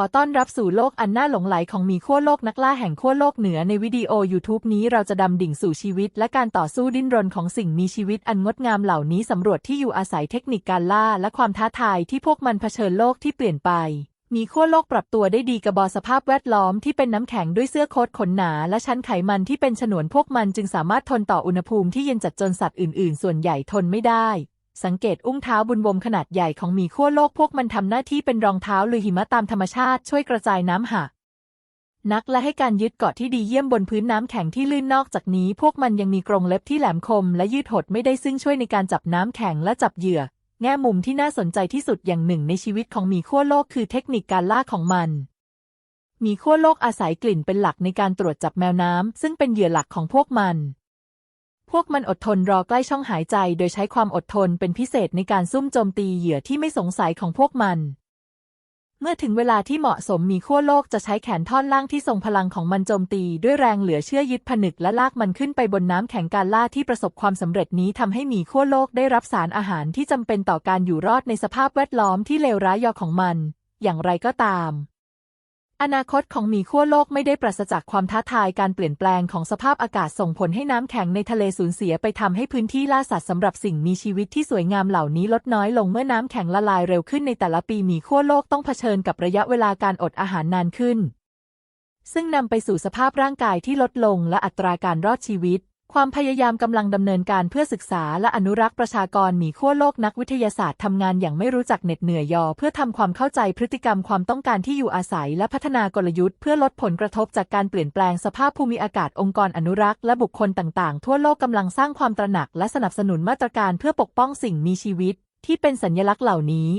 ขอต้อนรับสู่โลกอันน่าหลงไหลของมีขั้วโลกนักล่าแห่งขั้วโลกเหนือในวิดีโอ YouTube นี้เราจะดำดิ่งสู่ชีวิต และการต่อสู้ดิ้นรนของสิ่งมีชีวิตอันงดงามเหล่านี้สำรวจที่อยู่อาศัยเทคนิคการล่า และความท้าทายที่พวกมันเผชิญโลกที่เปลี่ยนไป มีขั้วโลกปรับตัวได้ดีกับบอสภาพแวดล้อมที่เป็นน้ำแข็งด้วยเสื้อโค้ทขนหนา และชั้นไขมันที่เป็นฉนวนพวกมันจึงสามารถทนต่ออุณหภูมิที่เย็นจัดจนสัตว์อื่น ๆ ส่วนใหญ่ทนไม่ได้ สังเกตอุ้งเท้าบุญบมขนาดใหญ่ของหมีขั้วโลกพวกมันทำหน้าที่เป็นรองเท้าลุยหิมะตามธรรมชาติช่วยกระจายน้ำหักนักและให้การยึดเกาะที่ดีเยี่ยมบนพื้นน้ำแข็งที่ลื่นนอกจากนี้ พวกมันยังมีกรงเล็บที่แหลมคม และยืดหดไม่ได้ซึ่งช่วยในการจับน้ำแข็งและจับเหยื่อ แง่มุมที่น่าสนใจที่สุดอย่างหนึ่งในชีวิตของหมีขั้วโลกคือเทคนิคการล่าของมันหมีขั้วโลกอาศัยกลิ่นเป็นหลักในการตรวจจับแมวน้ำซึ่งเป็นเหยื่อหลักของพวกมัน พวกมันอดทนรอใกล้ช่องหายใจโดยใช้ความอดทนเป็นพิเศษในการซุ่มโจมตีเหยื่อที่ไม่สงสัยของพวกมันเมื่อถึงเวลาที่เหมาะสมมีขั้วโลกจะใช้แขนท่อนล่างที่ทรงพลังของมันโจมตีด้วยแรงเหลือเชื่อยึดผนึกและลากมันขึ้นไปบนน้ำแข็งการล่าที่ประสบความสำเร็จนี้ทำให้หมีขั้วโลกได้รับสารอาหารที่จำเป็นต่อการอยู่รอดในสภาพแวดล้อมที่เลวร้ายยอของมัน อย่างไรก็ตาม อนาคตของหมีขั้วโลกไม่ได้ปราศจากความท้าทายการเปลี่ยนแปลงของสภาพอากาศส่งผลให้น้ำแข็งในทะเลสูญเสียไปทำให้พื้นที่ล่าสัตว์สำหรับสิ่งมีชีวิตที่สวยงามเหล่านี้ลดน้อยลงเมื่อน้ำแข็งละลายเร็วขึ้นในแต่ละปีหมีขั้วโลกต้องเผชิญกับระยะเวลาการอดอาหารนานขึ้น ซึ่งนำไปสู่สภาพร่างกายที่ลดลงและอัตราการรอดชีวิต ความพยายามกำลังดำเนินการเพื่อศึกษาและอนุรักษ์ประชากรหมีขั้วโลกนักวิทยาศาสตร์ทำงานอย่างไม่รู้จักเหน็ดเหนื่อยยอ เพื่อทำความเข้าใจพฤติกรรมความต้องการที่อยู่อาศัย และพัฒนากลยุทธ์เพื่อลดผลกระทบจากการเปลี่ยนแปลงสภาพภูมิอากาศองค์กรอนุรักษ์และบุคคลต่างๆ ทั่วโลกกำลังสร้างความตระหนักและสนับสนุนมาตรการเพื่อปกป้องสิ่งมีชีวิต ที่เป็นสัญลักษณ์เหล่านี้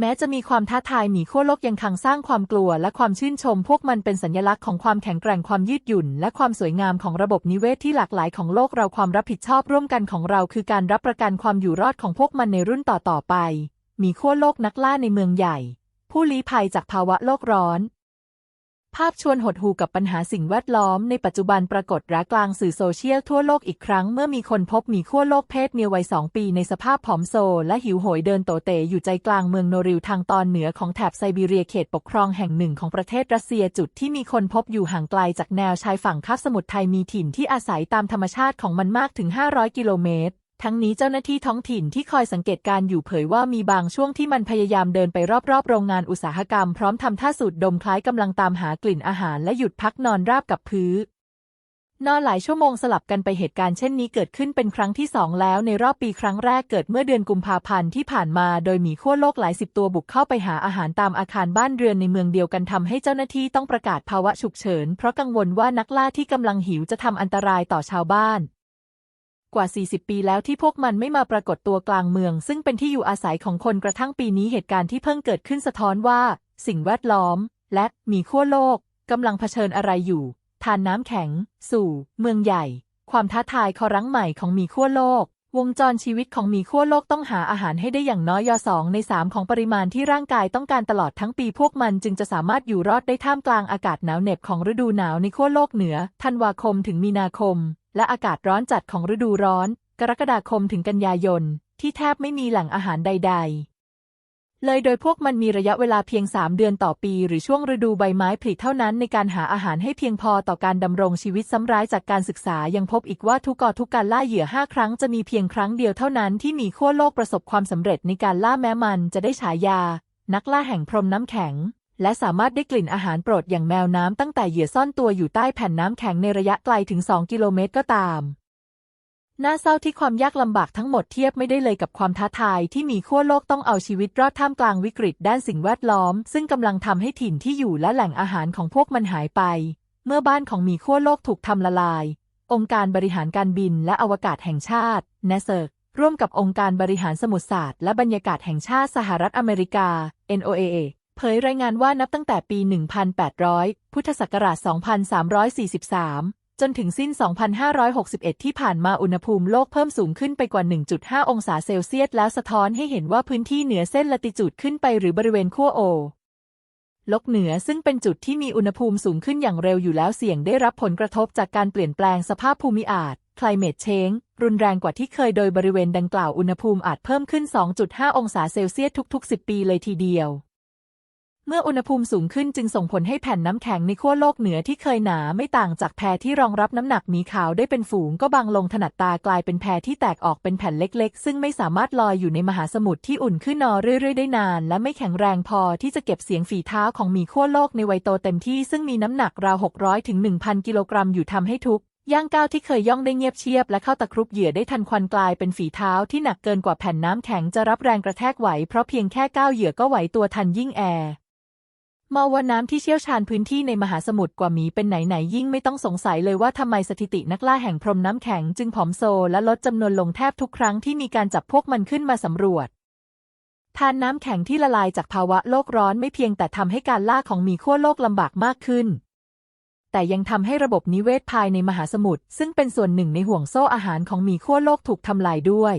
แม้จะมีความท้าทายหมีขั้วโลกยังคังสร้างความกลัวและความชื่นชม พวกมันเป็นสัญลักษณ์ของความแข็งแกร่งความยืดหยุ่น และความสวยงามของระบบนิเวศที่หลากหลายของโลกเราความรับผิดชอบร่วมกันของเราคือการรับประกันความอยู่รอดของพวกมันในรุ่นต่อๆไปหมีขั้วโลกนักล่าในเมืองใหญ่ ผู้ลี้ภัยจากภาวะโลกร้อน ภาพชวนหดหูกับปัญหาสิ่งแวดล้อมในปัจจุบันปรากฏรากลางสื่อโซเชียลทั่วโลกอีกครั้งเมื่อมีคนพบหมีขั้วโลกเพศเมียวัยสองปีในสภาพผอมโซและหิวโหยเดินโตเตอยู่ใจกลางเมืองโนริลทางตอนเหนือของแถบไซบีเรียเขตปกครองแห่งหนึ่งของประเทศรัสเซียจุดที่มีคนพบอยู่ห่างไกลจากแนวชายฝั่งคาบสมุทรไทยมีถิ่นที่อาศัยตามธรรมชาติของมันมากถึง 500 กิโลเมตร ทั้งนี้เจ้าหน้าที่ท้องถิ่นที่คอยสังเกตการอยู่เผยว่ามีบางช่วงที่มันพยายามเดินไปรอบๆ โรงงานอุตสาหกรรมพร้อมทำท่าสูดดมคล้ายกำลังตามหากลิ่นอาหารและหยุดพักนอนราบกับพื้นนอนหลายชั่วโมงสลับกันไปเหตุการณ์เช่นนี้เกิดขึ้นเป็นครั้งที่สองแล้วในรอบปีครั้งแรกเกิดเมื่อเดือนกุมภาพันธ์ที่ผ่านมาโดยหมีขั้วโลกหลายสิบตัวบุกเข้าไปหาอาหารตามอาคารบ้านเรือนในเมืองเดียวกันทำให้เจ้าหน้าที่ต้องประกาศภาวะฉุกเฉิน เพราะกังวลว่านักล่าที่กำลังหิวจะทำอันตรายต่อชาวบ้าน กว่า 40 ปีแล้วที่พวกมันไม่มาปรากฏตัวกลางเมือง ซึ่งเป็นที่อยู่อาศัยของคนกระทั่งปีนี้เหตุการณ์ที่เพิ่งเกิดขึ้นสะท้อนว่า สิ่งแวดล้อม และหมีขั้วโลกกำลังเผชิญอะไรอยู่ ทานน้ำแข็ง สู่ เมืองใหญ่ ความท้าทายคอรั้งใหม่ของหมีขั้วโลก วงจรชีวิตของหมีขั้วโลกต้องหาอาหารให้ได้อย่างน้อยยอสองในสามของปริมาณที่ร่างกายต้องการตลอดทั้งปีพวกมันจึงจะสามารถอยู่รอดได้ท่ามกลางอากาศหนาวเหน็บของฤดูหนาวในขั้วโลกเหนือ ธันวาคมถึงมีนาคม และอากาศร้อนจัดของฤดูร้อน กรกฎาคมถึงกันยายน ที่แทบไม่มีแหล่งอาหารใด ๆ เลยโดยพวกมันมีระยะเวลาเพียง 3 เดือนต่อปี หรือช่วงฤดูใบไม้ผลิเท่านั้นในการหาอาหารให้เพียงพอต่อการดำรงชีวิตซ้ำร้ายจากการศึกษายังพบอีกว่าทุกกอทุกการล่าเหยื่อ 5 ครั้งจะมีเพียงครั้งเดียวเท่านั้นที่มีขั้วโลกประสบความสำเร็จในการล่าแม้มันจะได้ฉายา นักล่าแห่งพรมน้ำแข็ง และสามารถได้กลิ่นอาหารโปรดอย่างแมวน้ำตั้งแต่เหยื่อซ่อนตัวอยู่ใต้แผ่นน้ำแข็งในระยะไกลถึง 2 กิโลเมตรก็ตามน่าเศร้าที่ความยากลำบากทั้งหมดเทียบไม่ได้เลยกับความท้าทายที่มีขั้วโลกต้องเอาชีวิตรอดท่ามกลางวิกฤตด้านสิ่งแวดล้อม ซึ่งกำลังทำให้ถิ่นที่อยู่และแหล่งอาหารของพวกมันหายไป เมื่อบ้านของหมีขั้วโลกถูกทำละลาย องค์การบริหารการบินและอวกาศแห่งชาติ NASA ร่วมกับองค์การบริหารสมุทรศาสตร์และบรรยากาศแห่งชาติสหรัฐอเมริกา NOAA เผยรายงานว่านับตั้งแต่ปี 1800 พุทธศักราช 2343 จนถึงสิ้น 2561 ที่ผ่านมาอุณหภูมิโลกเพิ่มสูงขึ้นไปกว่า 1.5 องศาเซลเซียส แล้วสะท้อนให้เห็นว่าพื้นที่เหนือเส้นละติจูดขึ้นไปหรือบริเวณขั้วโอโลกเหนือซึ่งเป็นจุดที่มีอุณหภูมิสูงขึ้นอย่างเร็วอยู่แล้วเสี่ยงได้รับผลกระทบจากการเปลี่ยนแปลงสภาพภูมิอากาศ climate change รุนแรงกว่าที่เคยโดยบริเวณดังกล่าวอุณหภูมิอาจเพิ่มขึ้น 2.5 องศาเซลเซียสทุก ๆ 10 ปีเลยทีเดียว เมื่ออุณหภูมิสูงขึ้นจึงส่งผลให้แผ่นน้ำแข็งในขั้วโลกเหนือที่เคยหนาไม่ต่างจากแพรที่รองรับน้ำหนักหมีขาวได้เป็นฝูงก็บางลงถนัดตากลายเป็นแพรที่แตกออกเป็นแผ่นเล็กๆ ซึ่งไม่สามารถลอยอยู่ในมหาสมุทรที่อุ่นขึ้นนอเรื่อยๆ ได้นาน และไม่แข็งแรงพอที่จะเก็บเสียงฝีเท้าของหมีขั้วโลกในวัยโตเต็มที่ซึ่งมีน้ำหนักราว600ถึง1,000 กิโลกรัมอยู่ทำให้ทุกย่างก้าวที่เคยย่องได้เงียบเชียบและเข้าตะครุบเหยื่อได้ทันควันกลายเป็นฝีเท้าที่หนักเกินกว่าแผ่นน้ำแข็งจะรับแรงกระแทกไหวเพราะเพียงแค่ก้าวเหยื่อก็ไหวตัวทันยิ่งแอ มอว่าน้ำที่เชี่ยวชาญพื้นที่ในมหาสมุทรกว่าหมีเป็นไหนๆยิ่งไม่ต้องสงสัยเลยว่าทำไมสถิตินักล่าแห่งพรมน้ำแข็งจึงผอมโซและลดจำนวนลงแทบทุกครั้งที่มีการจับพวกมันขึ้นมาสำรวจทานน้ำแข็งที่ละลายจากภาวะโลกร้อนไม่เพียงแต่ทำให้การล่าของหมีขั้วโลกลำบากมากขึ้น แต่ยังทำให้ระบบนิเวศภายในมหาสมุทรซึ่งเป็นส่วนหนึ่งในห่วงโซ่อาหารของหมีขั้วโลกถูกทำลายด้วย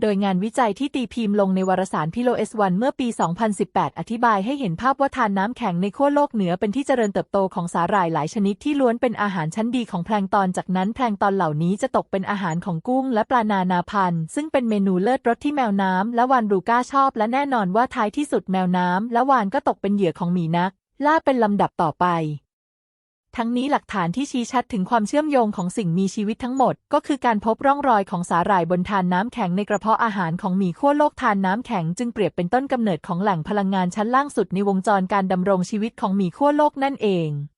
โดยงานวิจัยที่ตีพิมพ์ลงในวารสารพิโลเอสวันเมื่อปี 2018 อธิบายให้เห็นภาพว่าทานน้ำแข็งในขั้วโลกเหนือเป็นที่เจริญเติบโตของสาหร่ายหลายชนิดที่ล้วนเป็นอาหารชั้นดีของแพลงตอน จากนั้นแพลงตอนเหล่านี้จะตกเป็นอาหารของกุ้งและปลานานาพันธุ์ ซึ่งเป็นเมนูเลิศรสที่แมวน้ำและวานรูก้าชอบ และแน่นอนว่าท้ายที่สุดแมวน้ำและวานก็ตกเป็นเหยื่อของหมีนักล่าเป็นลำดับต่อไป ทั้งนี้หลักฐานที่ชี้ชัดถึงความเชื่อมโยงของสิ่งมีชีวิตทั้งหมด ก็คือการพบร่องรอยของสาหร่ายบนทานน้ำแข็งในกระเพาะอาหารของหมีขั้วโลกทานน้ำแข็งจึงเปรียบเป็นต้นกำเนิดของแหล่งพลังงานชั้นล่างสุดในวงจรการดำรงชีวิตของหมีขั้วโลกนั่นเอง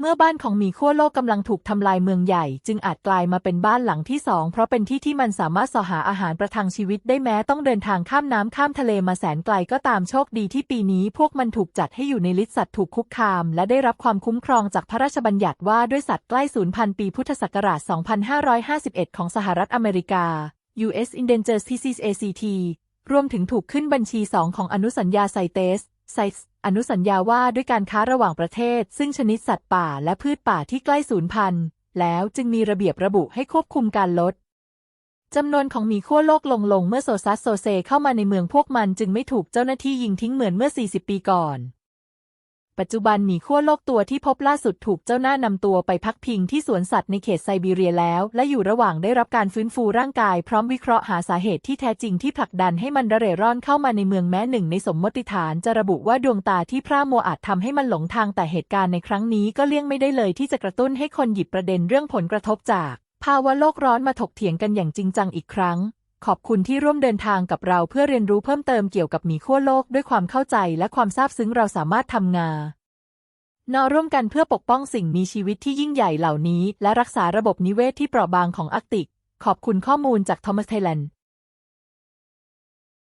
เมื่อบ้านของหมีขั้วโลกกำลังถูกทำลายเมืองใหญ่ จึงอาจกลายมาเป็นบ้านหลังที่สองเพราะเป็นที่ที่มันสามารถสอหาอาหารประทังชีวิตได้แม้ต้องเดินทางข้ามน้ำข้ามทะเลมาแสนไกลก็ตามโชคดีที่ปีนี้ พวกมันถูกจัดให้อยู่ในลิสต์สัตว์ถูกคุกคาม และได้รับความคุ้มครองจากพระราชบัญญัติว่าด้วยสัตว์ใกล้สูญพันธุ์ปีพุทธศักราช 2551 ของสหรัฐอเมริกา U.S. Endangered Species Act รวมถึงถูกขึ้นบัญชี 2 ของอนุสัญญาไซเตส ไซส์อนุสัญญาว่าด้วยการค้าระหว่างประเทศ ซึ่งชนิดสัตว์ป่าและพืชป่าที่ใกล้สูญพันธุ์ แล้วจึงมีระเบียบระบุให้ควบคุมการลดจำนวนของหมีขั้วโลกลงลงเมื่อโซซัสโซเซเข้ามาในเมืองพวกมันจึงไม่ถูกเจ้าหน้าที่ยิงทิ้งเหมือนเมื่อ 40 ปีก่อน ปัจจุบันหมีขั้วโลกตัวที่พบล่าสุดถูกเจ้าหน้านำตัวไปพักพิงที่สวนสัตว์ในเขตไซบีเรียแล้ว และอยู่ระหว่างได้รับการฟื้นฟูร่างกายพร้อมวิเคราะห์หาสาเหตุที่แท้จริงที่ผลักดันให้มันระเร่ร่อนเข้ามาในเมืองแม้หนึ่งในสมมติฐานจะระบุว่าดวงตาที่พร่ามัวอาจทำให้มันหลงทางแต่เหตุการณ์ในครั้งนี้ก็เลี่ยงไม่ได้เลยที่จะกระตุ้นให้คนหยิบประเด็นเรื่องผลกระทบจาก ภาวะโลกร้อนมาถกเถียงกันอย่างจริงจังอีกครั้ง ขอบคุณที่ร่วมเดินทางกับเราเพื่อเรียนรู้เพิ่มเติมเกี่ยวกับหมีขั้วโลกด้วยความเข้าใจและความซาบซึ้งเราสามารถทำงานนอร่วมกันเพื่อปกป้องสิ่งมีชีวิตที่ยิ่งใหญ่เหล่านี้ และรักษาระบบนิเวศที่เปราะบางของอาร์กติก ขอบคุณข้อมูลจากทอมัสเทเลน